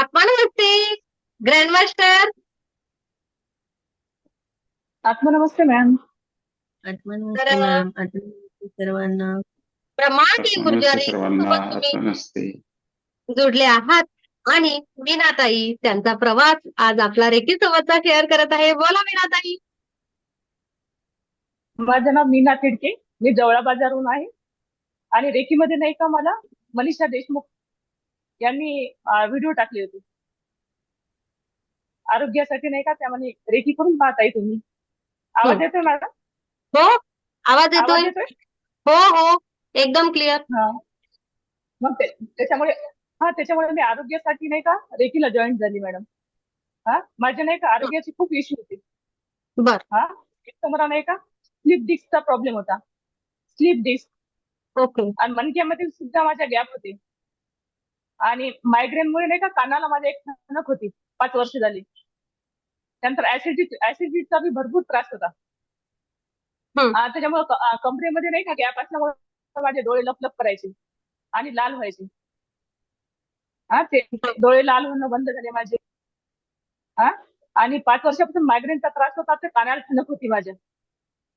आत्मा नमस्ते grand master ma'am आत्मनमस्ते तर- मॅम सर्वांना. ऊर्जा नमस्ते सर्वांना. तुम्ही नमस्ते. जोडले आहात. आणि मीनाताई त्यांचा प्रवास आज आपला रेखी सोबतचा शेअर करत आहे. बोला मीनाताई. माझं नाव मीना तिडके. मी जवळा बाजारहून आहे. आणि रेकीमध्ये नाही का मला मनीषा देशमुख यांनी व्हिडिओ टाकले होते. आरोग्यासाठी नाही का त्यामध्ये रेकी करून पाहताय तुम्ही. आवाज हो. येतोय मॅडम हो आवाज येतोय. हो हो एकदम क्लिअर हा. मग त्याच्यामुळे हा त्याच्यामुळे मी आरोग्यासाठी नाही का रेकीला जॉईन झाली मॅडम हा माझ्या नाही का आरोग्याचे खूप इश्यू होते. बर. हा एक तर मला नाही का स्लीप डिस्कचा प्रॉब्लेम होता. Slip disc okay. आणि मणक्यामध्ये सुद्धा माझ्या गॅप होते. आणि मायग्रेनमुळे नाही का कानाला माझ्या एक ठणक होती. पाच वर्ष झाली. त्यानंतर ऍसिडिटी ऍसिडिटीचा बी भरपूर त्रास होता. त्याच्यामुळे कमरेमध्ये नाही का गॅप असल्यामुळे माझे डोळे लपलप करायचे आणि लाल व्हायचे. हा ते डोळे लाल होणं बंद झाले माझे. हा आणि पाच वर्षापासून मायग्रेनचा त्रास होता ते कानाला ठणक होती माझ्या.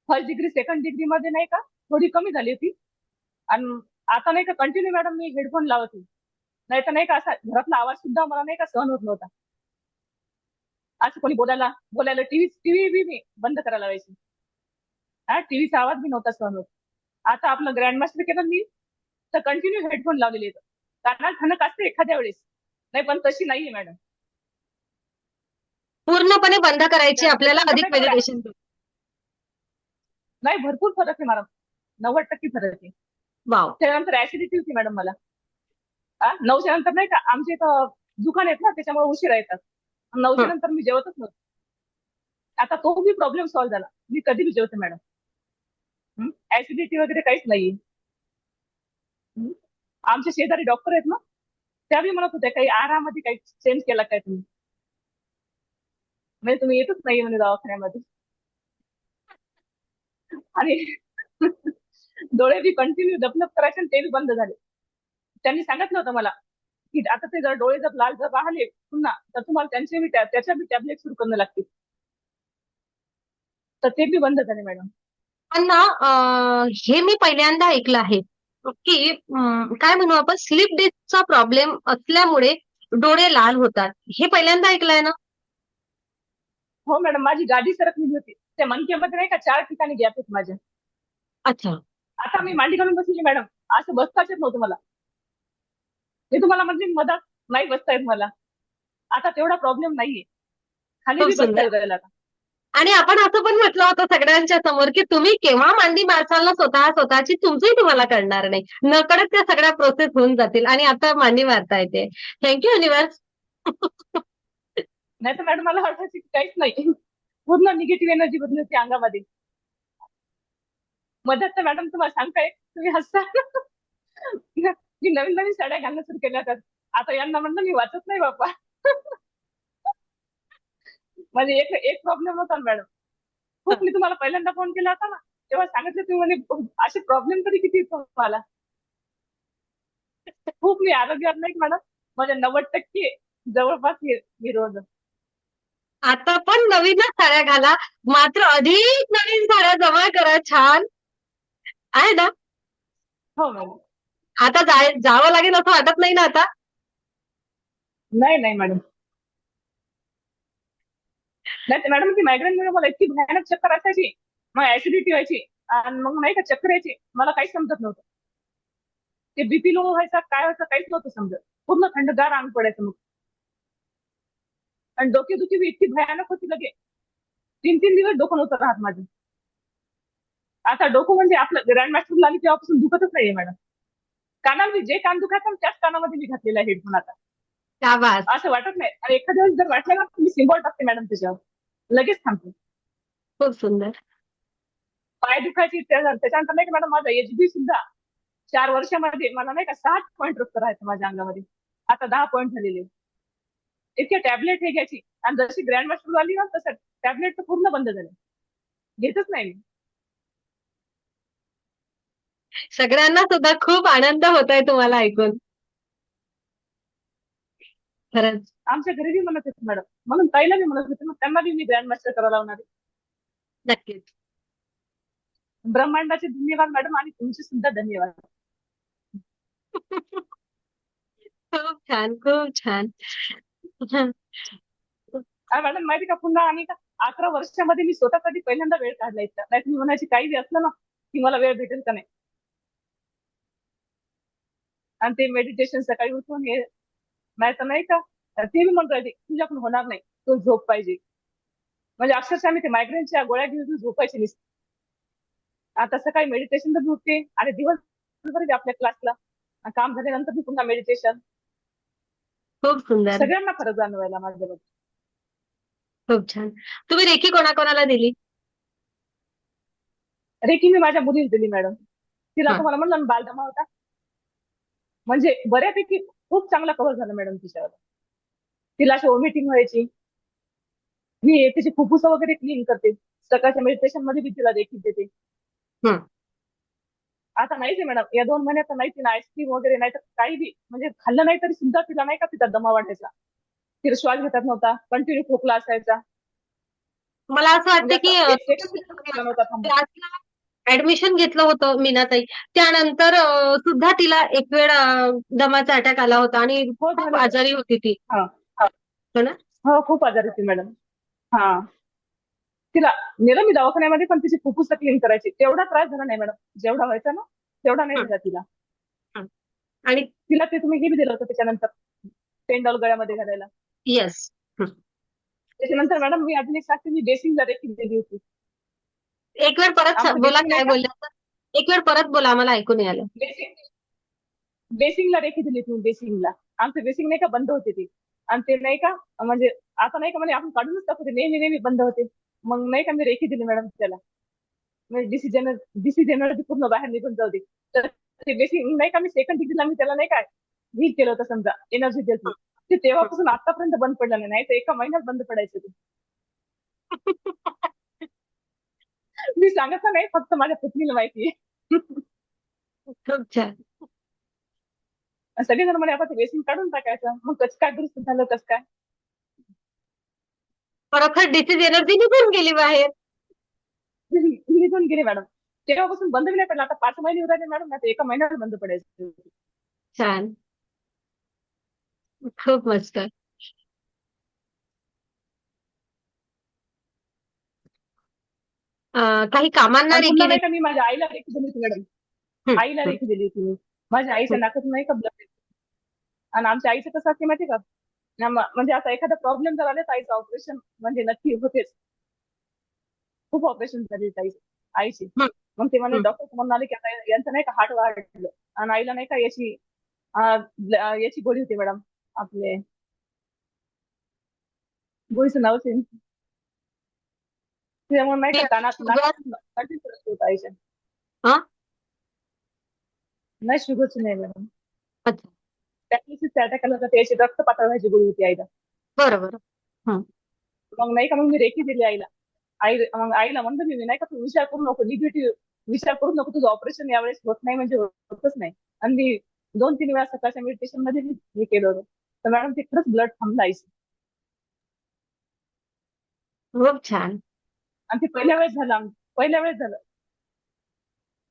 फर्स्ट डिग्री सेकंड डिग्री मध्ये नाही का थोडी कमी झाली होती. आणि आता नाही का कंटिन्यू मॅडम मी हेडफोन लावत. होती नाही तर नाही का असा घरातला आवाज सुद्धा मला नाही का सहन होत नव्हता. असं कोणी बोलायला बोलायला टीव्ही टीव्ही बी मी बंद करायला लावायची. हा टीव्हीचा आवाज बी नव्हता सहन होत. आता आपलं ग्रँड मास्टर केलं मी तर कंटिन्यू हेडफोन लावलेले कानाला ठणक असते एखाद्या वेळेस. नाही पण तशी नाहीये मॅडम पूर्णपणे बंद करायची आपल्याला अधिक मेडिटेशन नाही भरपूर फरक आहे मॅडम नव्वद टक्के फरक आहे. त्यानंतर ऍसिडिटी होती मॅडम मला. हा नऊच्या नंतर नाही का आमच्या इथं दुकान आहेत ना त्याच्यामुळे उशिरा येतात. नऊच्या. नंतर मी जेवतच नव्हते. आता तो बी प्रॉब्लेम सॉल्व्ह झाला. मी कधी बी जेवते मॅडम ऍसिडिटी वगैरे काहीच नाहीये. हं? आमचे शेजारी डॉक्टर आहेत ना त्या बी म्हणत होत्या काही आहारामध्ये काही चेंज केला काय तुम्ही? म्हणजे तुम्ही येतच नाही म्हणे दवाखान्यामध्ये. आणि डोळे बी कंटिन्यू डपलप करायचे ते बी बंद झाले. त्यांनी सांगितलं होतं मला की आता ते जर डोळे जर लाल जर राहिले पुन्हा तर तुम्हाला त्यांचे बी त्या- त्याच्या बी टॅबलेट सुरू करणं लागतील. तर ते बी बंद झाले मॅडम पण ना हे मी पहिल्यांदा ऐकलं आहे की काय म्हणू आपण स्लीप डिस्कचा प्रॉब्लेम असल्यामुळे डोळे लाल होतात. हे पहिल्यांदा ऐकलंय ना? हो मॅडम माझी गाडी सरकलेली होती. त्या मनकेमध्ये नाही का चार ठिकाणी गॅप आहेत माझ्या. अच्छा. आता मी मांडी घालून बसली मॅडम असं बसताच येत नव्हतं मला. मी तुम्हाला म्हणजे मदत नाही बसता येत मला. आता तेवढा प्रॉब्लेम नाहीये. खाली खूप बसता. येत आता. आणि आपण असं पण म्हटलं होतं सगळ्यांच्या समोर की तुम्ही केव्हा मांडी मारसाल ना स्वतः स्वतःची तुमचंही तुम्हाला कळणार नाही. नकळत त्या सगळ्या प्रोसेस होऊन जातील आणि आता मांडी मारता येते. थँक्यू युनिवर्स नाही तर मॅडम मला वाटायचं की काहीच नाही. पूर्ण निगेटिव्ह एनर्जी बदलली होती अंगामध्ये. मदत तर मॅडम तुम्हाला सांगताय. तुम्ही हसता. मी नवीन नवीन साड्या घालणं सुरू केल्या होत्या आता यांना म्हणलं मी वाचत नाही बापा म्हणजे एक एक प्रॉब्लेम होता मॅडम खूप मी तुम्हाला पहिल्यांदा फोन केला होता ना तेव्हा सांगितलं तुम्ही म्हणे असे प्रॉब्लेम तरी किती मला? खूप मी आरोग्यात नाही मॅडम माझ्या नव्वद टक्के जवळपास मी रोज. आता पण नवीनच साड्या घाला. मात्र अधिक नवीन साड्या जमा करा छान. आहे ना? हो मॅडम आता जाय जावं लागेल असं वाटत नाही ना आता? नाही नाही मॅडम नाही ते मॅडम ती मायग्रेनमुळे मला इतकी भयानक चक्कर असायची. मग ऍसिडिटी व्हायची आणि मग नाही का चक्कर यायची. मला काहीच समजत नव्हतं. ते बीपी लो व्हायचा काय व्हायचं काहीच नव्हतं समजत. पूर्ण थंडगार अंग पडायचं मग. आणि डोकेदुखी बी इतकी भयानक होती लगे तीन तीन दिवस डोकं नव्हतं राहत माझं. आता डोकं म्हणजे आपलं ग्रँड मास्टर लागली तेव्हापासून दुखतच नाहीये मॅडम कानाला मी जे कान दुखायचं त्याच कानामध्ये मी घातलेला हेडफोन आता. असं वाटत नाही. आणि एखाद्या वेळेस जर वाटलं ना मी सिम्बॉल टाकते मॅडम त्याच्यावर. लगेच थांबते. खूप सुंदर. पाय दुखायची त्या- त्याच्यानंतर नाही का मॅडम माझा एचबी सुद्धा चार वर्षामध्ये मला नाही का सात पॉईंट रक्त राहायचं माझ्या अंगामध्ये. आता दहा पॉईंट झालेले. इतके टॅबलेट हे घ्यायची. आणि जशी ग्रँड मास्टर झाली ना तसं टॅबलेट तर पूर्ण बंद झाले. घेतच नाही मी. सगळ्यांना सुद्धा खूप आनंद होत आहे तुम्हाला ऐकून. खरंच. आमच्या घरी बी म्हणत होते मॅडम. म्हणून ताईला बी म्हणत होते मग त्यांना बी मी ग्रँड मास्टर करायला लावणार आहे. नक्कीच. ब्रह्मांडाचे धन्यवाद मॅडम आणि तुमचे सुद्धा धन्यवाद. खूप छान खूप छान. आणि मॅडम माहिती का पुन्हा आणि का अकरा वर्षामध्ये मी स्वतःसाठी पहिल्यांदा वेळ काढला इतका? नाही मी म्हणायची काही बी असलं ना की मला वेळ भेटेल का नाही? आणि ते मेडिटेशन सकाळी उठून हे नाही तर नाही का? ते मी म्हणतो तुझ्याकडून होणार नाही तू झोप पाहिजे. म्हणजे अक्षरशः मी ते मायग्रेनच्या गोळ्या घेऊन झोपायचे नसते आता सकाळी मेडिटेशन तर झोपते आणि दिवसभर बी आपल्या क्लासला काम झाल्यानंतर मी पुन्हा मेडिटेशन खूप सुंदर. सगळ्यांना फरक जाणवायला माझ्याबद्दल खूप छान. तुम्ही रेखी कोणाकोणाला दिली? रेकी मी माझ्या मुलीला दिली मॅडम. तिला. तुम्हाला म्हणलं बालदमा होता. म्हणजे बऱ्यापैकी खूप चांगला कव्हर झाला मॅडम तिच्यावर तिला अशी वॉमिटिंग व्हायची मी तिची फुफ्फुस वगैरे क्लीन करते सकाळच्या मेडिटेशनमध्ये मी तिला देखील देते. आता नाहीच आहे मॅडम या दोन महिन्यात नाही तिला आईस्क्रीम वगैरे नाही तर काही बी म्हणजे खाल्लं नाही तरी सुद्धा तिला नाही का तिचा दमा वाटायचा तिला श्वास घेतात नव्हता कंटिन्यू खोकला असायचा मला असं वाटतं की ऍडमिशन घेतलं होतं मीनाताई. त्यानंतर अं, सुद्धा तिला एक वेळ अं, दमाचा अटॅक आला होता आणि हो खूप झालं. आजारी होती ती. हो खूप आजारी होती मॅडम. हा. तिला नेलं मी दवाखान्यामध्ये पण तिची फुफ्फुस क्लीन करायची. तेवढा त्रास झाला नाही मॅडम. जेवढा व्हायचा ना तेवढा नाही हं. झाला तिला. आणि तिला ते तुम्ही हे बी दिलं होतं त्याच्यानंतर पेंडॉल गळ्यामध्ये घालायला. येस त्याच्यानंतर मॅडम मी अजून एक सांगते मी बेसिंगला देखील दिली होती. एक वेळ परत बोला काय? बोलल्या एक वेळ परत बोला आम्हाला ऐकू नाही आलं बेसिंग बेसिंगला देखील दिली तुम्ही बेसिंगला आमचे बेसिंग नाही का बंद होते ते. आणि ते नाही का म्हणजे आता नाही का म्हणजे आपण काढूनच टाकू ते नेहमी नेहमी बंद होते. मग नाही का मी रेखी दिली मॅडम त्याला. म्हणजे डिसिजन डिसिजन पूर्ण बाहेर निघून जाऊ दे. तर ते बेसिंग नाही का मी सेकंड डिग्रीला मी त्याला नाही काय हील केलं होतं समजा एनर्जी दिली ते तेव्हापासून आतापर्यंत बंद पडलं नाही. नाही तर एका महिन्यात बंद पडायचं ते. मी सांगत नाही फक्त माझ्या पत्नीला माहिती खूप छान. सगळेजण म्हणे आता ते बेसिंग काढून टाकायचं. मग कसं काय दुरुस्त झालं कसं काय? खरोखर डिसीज एनर्जी निघून गेली बाहेर. निघून गेले मॅडम. तेव्हापासून बंद बी नाही पडला. आता पाच महिने उरायले मॅडम आता एका महिन्यात बंद पडायचं. छान. खूप मस्त. काही कामांना आणि रेखी नाही का मी माझ्या आईला रेखी दिली होती मॅडम आईला. रेखी दिली होती मी. माझ्या आईच्या नाकात नाही का ब्लड आणि आमच्या आईचं कसं असते माहिती का? ना म- म्हणजे आता एखादा प्रॉब्लेम जर आला तर आईचं ऑपरेशन म्हणजे नक्की होतेच. खूप ऑपरेशन झाली ताई आईची. मग ते म्हणे हं. डॉक्टर म्हणाले की आता यांचं नाही का हार्ट वाढलं. आणि आईला नाही का याची अं, याची गोळी होती मॅडम. आपले गोळीचं नाव ते त्यामुळे नाही का ते कानात शुगर? नाकात continue हा? नाही शुगरची नाही मॅडम. अच्छा. पॅरालिसिसचा अटॅक आला होता त्याची रक्त पातळ व्हायची गोळी होती आईला. बरोबर मग नाही का मग मी रेखी दिली आईला. आई मग आईला म्हणतो मी नाही का तू विचार करू नको निगेटिव्ह विचार करू नको तुझं ऑपरेशन यावेळेस होत नाही म्हणजे होतच नाही. आणि मी दोन तीन वेळा सकाळच्या मेडिटेशनमध्ये मी हे केलं होतं. तर मॅडम ते खरंच ब्लड थांबलं आईचं. खूप छान. आणि ते पहिल्या वेळेस झालं पहिल्या वेळेस झालं.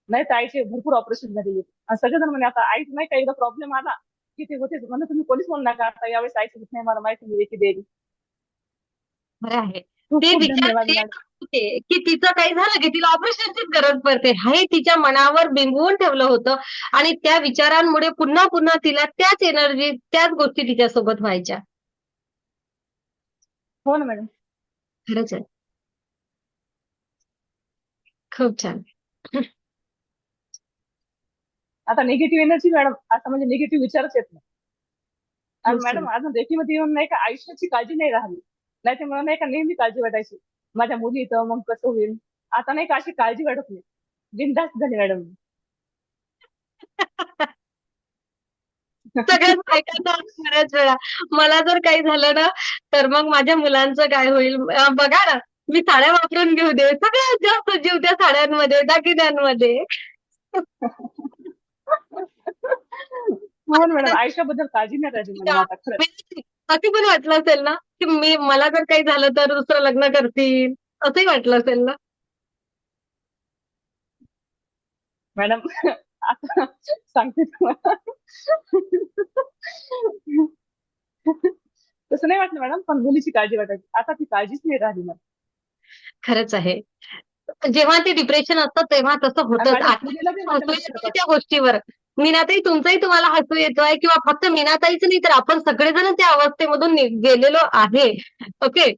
नाही तर आईचे भरपूर ऑपरेशन झालेले. आणि सगळेजण म्हणे आता आईच नाही का एकदा प्रॉब्लेम आला? की ते होतेच. म्हणजे तुम्ही कोणीच म्हणू नका. आता यावेळेस आईचं होत नाही मला माहिती मी रेखी देईल खरं आहे. ते विचार होते की तिचं काही झालं की तिला ऑपरेशनचीच गरज पडते? हे तिच्या मनावर बिंबवून ठेवलं होतं. आणि त्या विचारांमुळे पुन्हा पुन्हा तिला त्याच एनर्जी त्याच गोष्टी तिच्यासोबत व्हायच्या. हो ना मॅडम. खरंच आहे. खूप छान. आता निगेटिव्ह एनर्जी मॅडम आता म्हणजे निगेटिव्ह विचारच येत नाही. आणि खूप मॅडम अजून रेखीमध्ये येऊन नाही का आयुष्याची काळजी नाही राहिली. नाही मला नाही का नेहमी काळजी वाटायची. माझ्या मुली इथं मग कसं होईल? आता नाही का अशी काळजी वाटत नाही. बिनधास्त झाली मॅडम सगळ्याच बायकांना बऱ्याच वेळा. मला जर काही झालं ना तर मग माझ्या मुलांचं काय होईल? बघा ना. मी साड्या वापरून घेऊ दे. सगळ्यात जास्त जीव त्या साड्यांमध्ये दागिन्यांमध्ये. मॅडम. आयुष्याबद्दल काळजी नाही राहिली आता खरंच. असं पण वाटलं असेल ना की मी मला जर काही झालं तर दुसरं लग्न करतील असंही वाटलं असेल ना. मॅडम आता सांगते तुम्हाला. तसं नाही वाटलं मॅडम पण मुलीची काळजी वाटायची. आता ती काळजीच नाही राहिली मॅडम खरंच आहे. जेव्हा ते डिप्रेशन असतं तेव्हा तसं येतोय त्या गोष्टीवर. मीनाताई तुमचंही तुम्हाला हसू येतोय किंवा फक्त मीनाताईच नाही तर आपण सगळेजण त्या अवस्थेमधून गेलेलो आहे. ओके?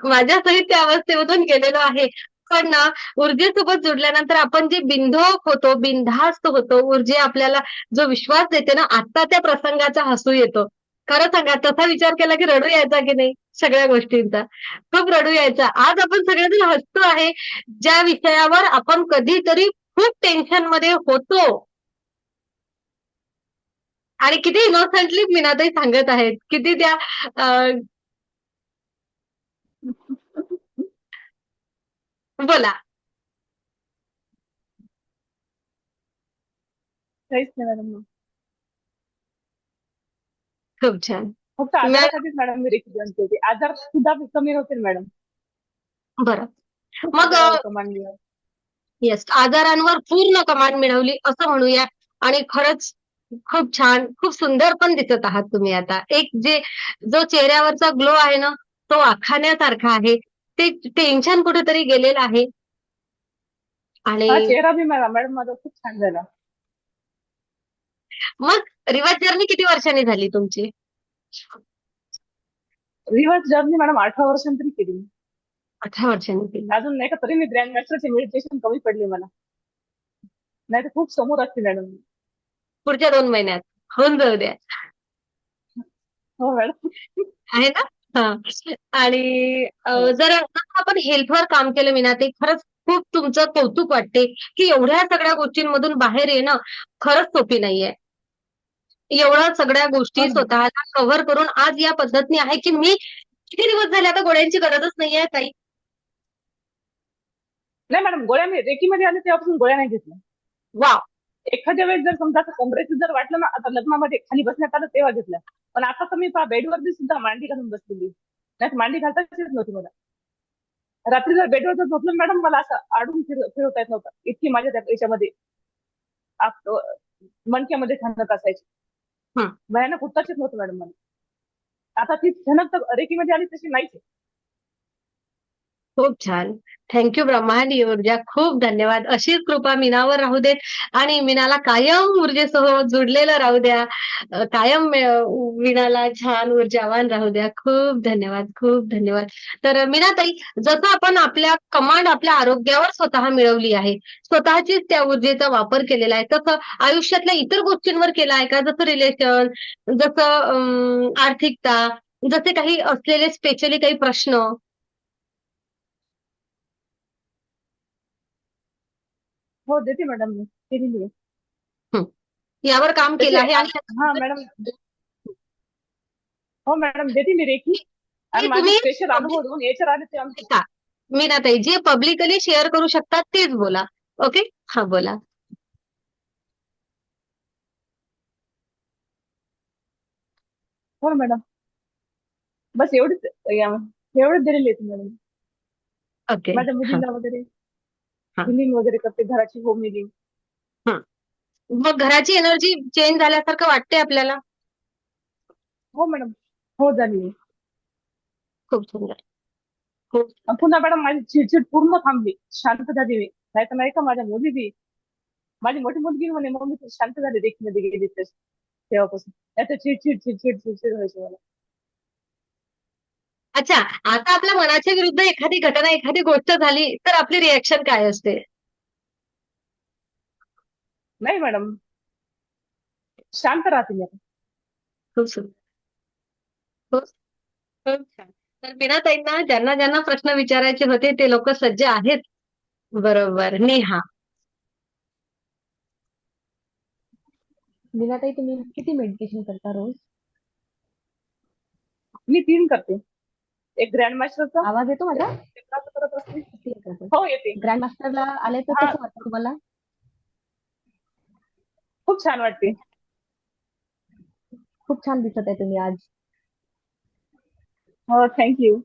माझ्या सहित त्या अवस्थेमधून गेलेलो आहे. पण ना ऊर्जेसोबत जुडल्यानंतर आपण जे बिंधोक होतो बिनधास्त होतो ऊर्जे आपल्याला जो विश्वास देते ना आता त्या प्रसंगाचा हसू येतो. खरं सांगा तसा विचार केला की रडू यायचा की नाही? सगळ्या गोष्टींचा. खूप रडू यायचा. आज आपण सगळेजण हसतो आहे. ज्या विषयावर आपण कधीतरी खूप टेन्शनमध्ये होतो. आणि किती इनोसंटली मीनाताई सांगत आहेत. किती त्या बोला. काहीच नाही मॅडम. खूप छान. फक्त आजारासाठीच मॅडम मी रेखी जॉईन केली आजार सुद्धा कमी होतील मॅडम. बरं. मग अं, येस आजारांवर पूर्ण कमांड मिळवली असं म्हणूया. आणि खरंच खूप छान खूप सुंदर पण दिसत आहात तुम्ही आता. एक जे जो चेहऱ्यावरचा ग्लो आहे ना तो आखाण्यासारखा आहे. ते टेन्शन कुठेतरी गेलेलं आहे. आणि हा चेहरा बी मॅडम माझा खूप छान झाला. मग रिवाज जर्नी किती वर्षांनी झाली तुमची? रिव्हर्स जर्नी मॅडम अठरा वर्षांतरी केली. अठरा वर्षांनी केली. अजून नाही का तरी मी ग्रँड मास्टरचे मेडिटेशन कमी पडले मला. नाही तर खूप समोर असते मॅडम. पुढच्या दोन महिन्यात. होऊन जाऊ द्या. हो मॅडम. आहे ना? हा. आणि अं, जर जर आपण हेल्थवर काम केलं मीनाते खरंच खूप तुमचं कौतुक वाटते की एवढ्या सगळ्या गोष्टींमधून बाहेर येणं खरंच सोपी नाहीये. एवढ्या सगळ्या गोष्टी. स्वतःला कव्हर करून आज या पद्धतीने आहे की मी किती दिवस झाले आता गोळ्यांची गरजच नाहीये ताई? नाही मॅडम गोळ्या मी रेकीमध्ये आले तेव्हापासून गोळ्या नाही घेतल्या. वा एखाद्या वेळेस जर समजा कमरेचं जर वाटलं ना आता लग्नामध्ये खाली बसण्यात आलं तेव्हा घेतल्या. पण आता तर मी बेडवरती सुद्धा मांडी घालून बसलेली. नाही मांडी घालताच येत नव्हती मला. रात्री जर बेडवर जर झोपलं मॅडम मला असं आडून फिर फिरवता येत नव्हतं. इतकी माझ्या त्या याच्यामध्ये मणक्यामध्ये ठणक असायची. भयानक उठताच नव्हतं मॅडम मला आता ती झनक तर रेकीमध्ये आली तशी नाहीच आहे. खूप छान. थँक्यू ब्रह्मांडी ऊर्जा. खूप धन्यवाद. अशीच कृपा मीनावर राहू देत आणि मीनाला कायम ऊर्जेसह जुडलेलं राहू द्या. कायम मीनाला छान ऊर्जावान राहू द्या. खूप धन्यवाद खूप धन्यवाद. तर मीनाताई जसं आपण आपल्या कमांड आपल्या आरोग्यावर स्वतः मिळवली आहे स्वतःचीच त्या ऊर्जेचा वापर केलेला आहे तसं आयुष्यातल्या इतर गोष्टींवर केला आहे का? जसं रिलेशन जसं आर्थिकता जसे काही असलेले स्पेशली काही प्रश्न हो देते मॅडम मी केलेली आहे यावर काम केलं आहे आणि हा मॅडम हो मॅडम देते मी रेखी. आणि हे माझे तुम्ही- स्पेशल अनुभव दोन याच्यावर आले ते आमचे. मीनाताई जे पब्लिकली शेअर करू शकतात तेच बोला. ओके हा बोला. हो मॅडम बस एवढीच या- एवढंच दिलेली आहे मॅडम ओके माझ्या मुलीला वगैरे. हिलिंग वगैरे करते घराची होम हिलिंग मग घराची एनर्जी चेंज झाल्यासारखं वाटते आपल्याला? हो मॅडम हो झाली. खूप सुंदर. पुन्हा मॅडम माझी चिडचिड पूर्ण थांबली. शांत झाली मी. नाही तर नाही का माझ्या मुली बी? माझी मोठी मुलगी म्हणे मम्मी तू शांत झाली. देखील गेली तर. तेव्हापासून. नाही तर चिडचिड चिडचिड चिडचिड व्हायची मला. अच्छा आता आपल्या मनाच्या विरुद्ध एखादी घटना एखादी गोष्ट झाली तर आपली रिॲक्शन काय असते? नाही मॅडम. शांत राहते मी आता. खूप सुंदर खूप खूप छान. तर मीनाताईंना ज्यांना ज्यांना प्रश्न विचारायचे होते ते लोक सज्ज आहेत. बरोबर. नेहा. मीनाताई तुम्ही किती मेडिटेशन करता रोज? मी तीन करते. एक ग्रँड मास्टरचा आवाज येतो माझा? करत असते हो येते. ग्रँड मास्टरला आले तर हा. कसं वाटतं तुम्हाला? खूप छान वाटते. खूप छान दिसत आहे तुम्ही आज. हो थँक्यू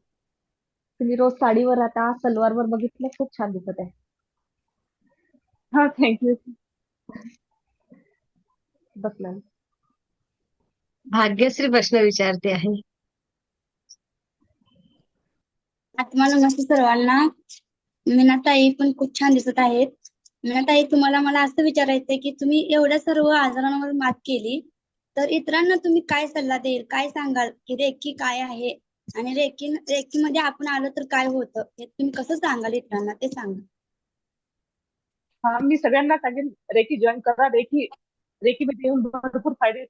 तुम्ही रोज साडीवर राहता सलवारवर बघितलं खूप छान दिसत आहे. हा थँक्यू बस मॅम भाग्यश्री प्रश्न विचारते आहे. आत्मा नमस्ते सर्वांना. मीनाताई पण खूप छान दिसत आहेत. मीनाताई तुम्हाला मला असं विचारायचंय की तुम्ही एवढ्या सर्व आजारांवर मात केली तर इतरांना तुम्ही काय सल्ला देईल? काय सांगाल? की रेखी काय आहे? आणि रेखी रेखी मध्ये आपण आलो तर काय होतं? हे तुम्ही कसं सांगाल इतरांना? ते सांगा. हा मी सगळ्यांना सांगेन रेखी जॉईन करा. रेखी रेखी मध्ये येऊन भरपूर फायदे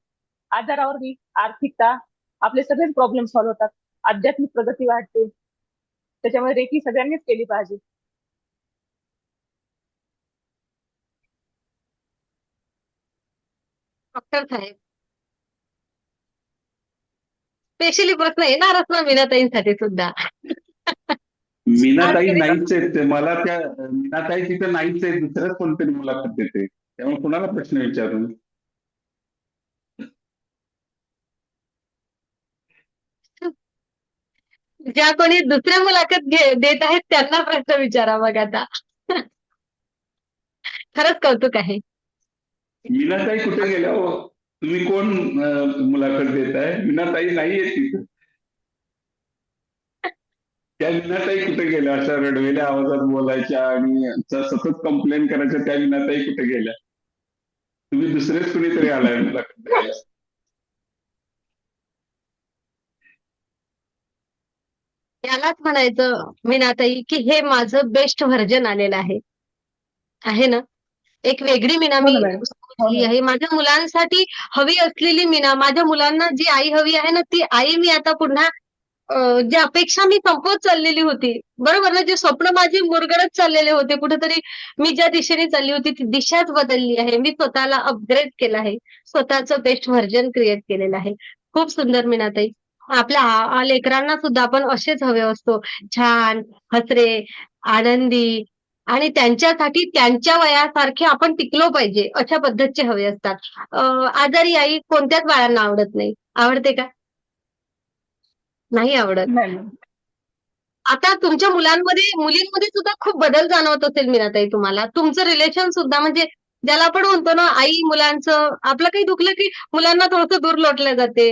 आजारावर बी आर्थिकता आपले सगळेच प्रॉब्लेम सॉल्व्ह होतात. आध्यात्मिक प्रगती वाढते. त्याच्यामुळे रेकी सगळ्यांनीच केली पाहिजे. डॉक्टर साहेब. स्पेशली प्रश्न येणारच ना मीनाताईंसाठी सुद्धा. मीनाताई नाहीच आहेत ते. मला त्या मीनाताई तिथे नाहीच आहेत. दुसऱ्याच कोणतरी मुलाखत देते. त्यामुळे कुणाला प्रश्न विचारू? ज्या कोणी दुसऱ्या मुलाखत घे देत आहेत त्यांना प्रश्न विचारा मग आता. खरंच कौतुक आहे. मीनाताई कुठे गेल्या हो? तुम्ही कोण मुलाखत मुलाखत देताय मीनाताई नाहीये तिथं. त्या मीनाताई कुठे गेल्या? अशा रडवेल्या आवाजात बोलायच्या आणि सतत कंप्लेंट करायच्या त्या मीनाताई कुठे गेल्या? तुम्ही दुसरेच कुणीतरी आलाय मुलाखत द्यायला. यालाच म्हणायचं मीनाताई की हे माझं बेस्ट व्हर्जन आलेलं आहे. आहे ना? एक वेगळी मीना मी आहे. माझ्या मुलांसाठी हवी असलेली मीना माझ्या मुलांना जी आई हवी आहे ना ती आई मी आता पुन्हा जी अपेक्षा मी संपवत चाललेली होती. बरोबर ना? जे स्वप्न माझे मुरगळत चाललेले होते. कुठेतरी मी ज्या दिशेने चालली होती ती दिशाच बदलली आहे. मी स्वतःला अपग्रेड केलं आहे. स्वतःचं बेस्ट व्हर्जन क्रिएट केलेलं आहे. खूप सुंदर मीनाताई. आपल्या लेकरांना सुद्धा आपण असेच हवे असतो. छान हसरे आनंदी आणि त्यांच्यासाठी त्यांच्या वयासारखे आपण टिकलो पाहिजे अशा पद्धतीचे हवे असतात. आजारी आई कोणत्याच बाळांना आवडत नाही. आवडते का? नाही आवडत. आता तुमच्या मुलांमध्ये मुलींमध्ये सुद्धा खूप बदल जाणवत असेल मीनाताई तुम्हाला. तुमचं रिलेशन सुद्धा म्हणजे ज्याला आपण म्हणतो ना आई मुलांचं आपलं काही दुखलं की मुलांना थोडंसं दूर लोटलं जाते.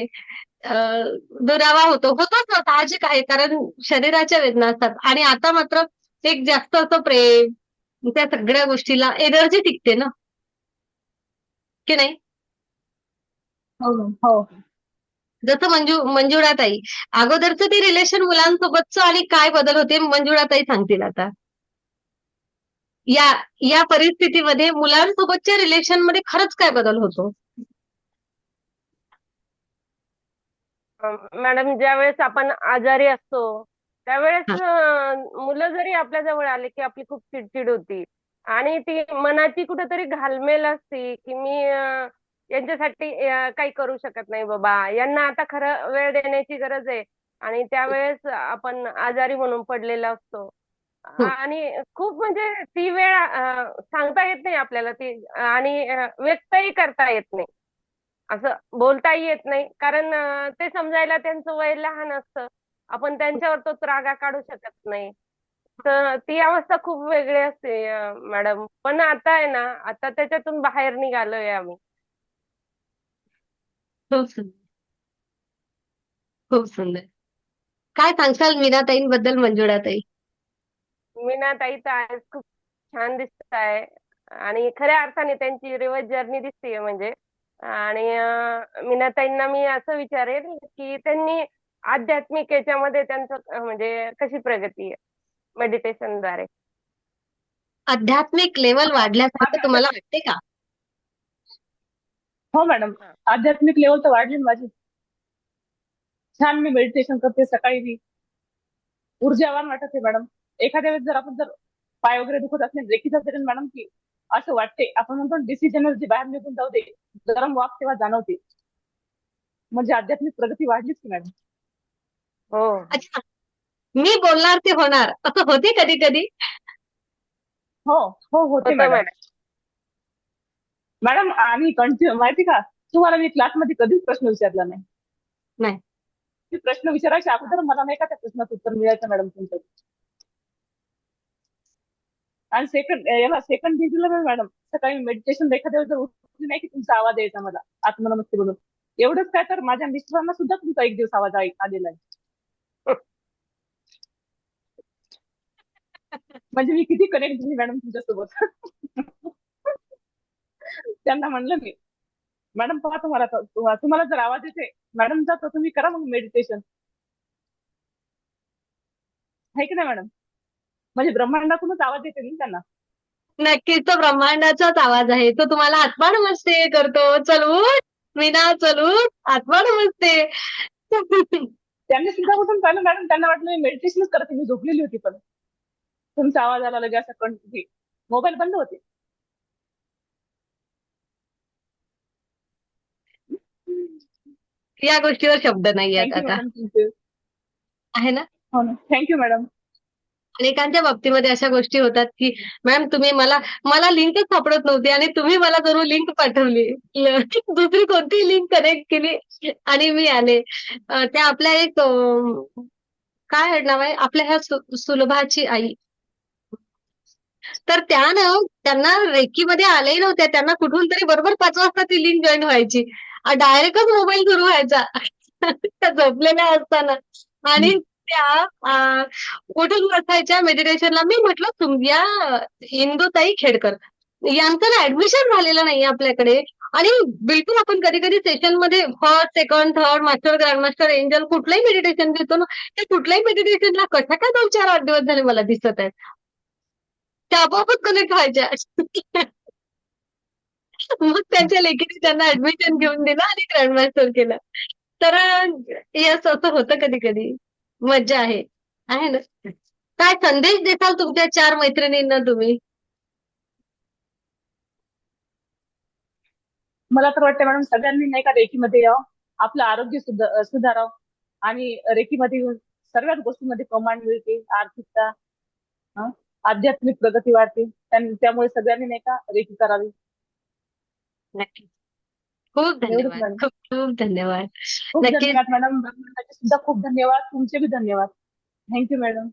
दुरावा होतो. होतोच ना साहजिक आहे कारण शरीराच्या वेदना असतात. आणि आता मात्र एक जास्त असं प्रेम त्या सगळ्या गोष्टीला एनर्जी टिकते ना? की नाही? हो. हो. जसं मंजू मंजुळाताई अगोदरचं ते रिलेशन मुलांसोबतचं आणि काय बदल होते मंजुळाताई सांगतील आता. या या परिस्थितीमध्ये मुलांसोबतच्या रिलेशनमध्ये खरंच काय बदल होतो? मॅडम ज्यावेळेस आपण आजारी असतो त्यावेळेस मुलं जरी आपल्या जवळ आले की आपली खूप चिडचिड होती. आणि ती मनाची कुठेतरी घालमेल असते की मी यांच्यासाठी काही करू शकत नाही बाबा. यांना आता खरं वेळ देण्याची गरज आहे. आणि त्यावेळेस आपण आजारी म्हणून पडलेला असतो. आणि खूप म्हणजे ती वेळ सांगता येत नाही आपल्याला ती. आणि व्यक्तही करता येत नाही. असं बोलताही येत नाही. कारण ते समजायला त्यांचं वय लहान असतं. आपण त्यांच्यावर तो रागा काढू शकत नाही. तर ती अवस्था खूप वेगळी असते मॅडम. पण आता आहे ना आता त्याच्यातून बाहेर निघालोय आम्ही. खूप सुंदर. खूप सुंदर. काय सांगशाल मीनाताईंबद्दल मंजुळाताई? मीनाताई तर आज खूप छान दिसत आहे. आणि खऱ्या अर्थाने त्यांची रिवर्स जर्नी दिसते म्हणजे. आणि मीनाताईंना मी असं विचारेल की त्यांनी आध्यात्मिक याच्यामध्ये त्यांचं म्हणजे कशी प्रगती आहे? मेडिटेशनद्वारे आध्यात्मिक लेवल वाढल्यासारखं तुम्हाला वाटते का? हो मॅडम आध्यात्मिक लेवल तर वाढली माझी. छान मी मेडिटेशन करते सकाळी मी. ऊर्जावान वाटत आहे मॅडम एखाद्या वेळेस जर आपण जर पाय वगैरे दुखत असले रेखीचा मॅडम की असं वाटते आपण म्हणतो डिसिजन एनर्जी बाहेर निघून जाऊ दे गरम वाफ तेव्हा जाणवते? म्हणजे आध्यात्मिक प्रगती वाढलीच की मॅडम हो. अच्छा. मी बोलणार ते होणार. असं होते कधी कधी? हो हो होते मॅडम मॅडम आणि कंटिन्यू माहिती का? तुम्हाला मी क्लासमध्ये कधीच प्रश्न विचारला नाही. नाही. मी प्रश्न विचारायच्या अगोदर मला नाही का त्या प्रश्नाचं उत्तर मिळायचं मॅडम तुमचं आणि सेकंड याला सेकंड डिग्रीला मॅडम सकाळी मेडिटेशन एखाद्या वेळेस जर उठली नाही की तुमचा आवाज यायचा मला आत्मनमस्ते बोलून. एवढंच काय तर माझ्या मिस्टरांना सुद्धा तुमचा एक दिवस आवाज आलेला आहे. म्हणजे मी किती कनेक्ट झाली मॅडम तुमच्यासोबत. त्यांना म्हणलं मी मॅडम पहा तुम्हाला तुम्हाला जर आवाज येते मॅडम जा तर तुम्ही करा मग मेडिटेशन आहे की नाही मॅडम म्हणजे ब्रह्मांडातूनच आवाज येते ना त्यांना. नक्कीच तो ब्रह्मांडाचाच आवाज आहे. तो तुम्हाला आत्मा नमस्ते करतो. चलू मीना चलू आत्मा नमस्ते. त्यांनी सुद्धा कुठून पाहिलं मॅडम. त्यांना वाटलं मी मेडिटेशनच करते. मी झोपलेली होती पण. तुमचा आवाज आला लगे असा कंटिन्यू मोबाईल बंद होते. या गोष्टीवर शब्द नाही आहेत आता. आहे ना? हो ना. थँक्यू मॅडम अनेकांच्या बाबतीमध्ये अशा गोष्टी होतात की मॅम तुम्ही मला मला लिंकच सापडत नव्हती आणि तुम्ही मला जरूर लिंक पाठवली. दुसरी कोणतीही लिंक कनेक्ट केली आणि मी आले. त्या आपल्या एक काय नाव आहे? आपल्या ह्या सुलभाची आई. तर त्या ना त्यांना रेकीमध्ये आलेही नव्हत्या. त्यांना कुठून तरी बरोबर पाच वाजता ती लिंक जॉईन व्हायची. डायरेक्टच मोबाईल सुरू व्हायचा. झोपलेल्या असताना. आणि त्या कुठून बसायच्या मेडिटेशनला मी म्हटलं तुमच्या इंदुताई खेडकर. यांचं ना ऍडमिशन झालेलं नाही आपल्याकडे. आणि बिलकुल आपण कधी कधी सेशनमध्ये first second third master grand master angel कुठलंही मेडिटेशन घेतो ना त्या कुठल्याही मेडिटेशनला कशा काय दोन चार आठ दिवस झाले मला दिसत आहेत. त्या आपोआपच कनेक्ट व्हायच्या. मग त्यांच्या लेखीने त्यांना ऍडमिशन घेऊन दिलं आणि ग्रँड मास्टर केलं. तर यस असं होतं कधी कधी मज्जा आहे. आहे ना? काय संदेश देसाल तुमच्या चार मैत्रिणींना तुम्ही? मला तर वाटतं मॅडम सगळ्यांनी नाही का रेकीमध्ये यावं? आपलं आरोग्य सुध- सुधारावं. आणि रेकीमध्ये येऊन सर्वच गोष्टींमध्ये कमांड मिळते आर्थिकता आध्यात्मिक प्रगती वाढते. त्यां- त्यामुळे सगळ्यांनी नाही का रेकी करावी. नक्की खूप धन्यवाद. मॅडम. खूप खूप धन्यवाद. खूप नक्कीच. धन्यवाद मॅडम. सुद्धा खूप धन्यवाद. तुमचे बी धन्यवाद. Thank you madam.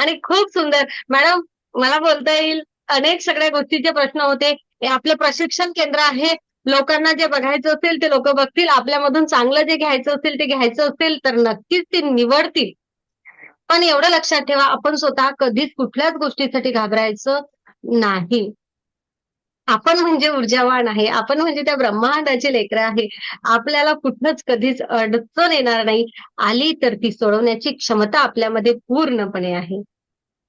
आणि खूप सुंदर. मॅडम मला बोलता येईल अनेक सगळ्या गोष्टीचे प्रश्न होते हे आपलं प्रशिक्षण केंद्र आहे. लोकांना जे बघायचं असेल ते लोक बघतील. आपल्यामधून चांगलं जे घ्यायचं असेल ते घ्यायचं असेल तर नक्कीच ते निवडतील. पण एवढं लक्षात ठेवा आपण स्वतः कधीच कुठल्याच गोष्टीसाठी घाबरायचं नाही. आपण म्हणजे ऊर्जावान आहे आपण म्हणजे त्या ब्रह्मांडाचे लेकरं आहे आपल्याला कुठंच कधीच अडचण येणार नाही. आली तर ती सोडवण्याची क्षमता आपल्यामध्ये पूर्णपणे आहे.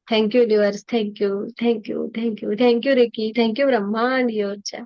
Thank you Divers thank you thank you thank you thank you reiki thank you ब्रह्मांड योरच्या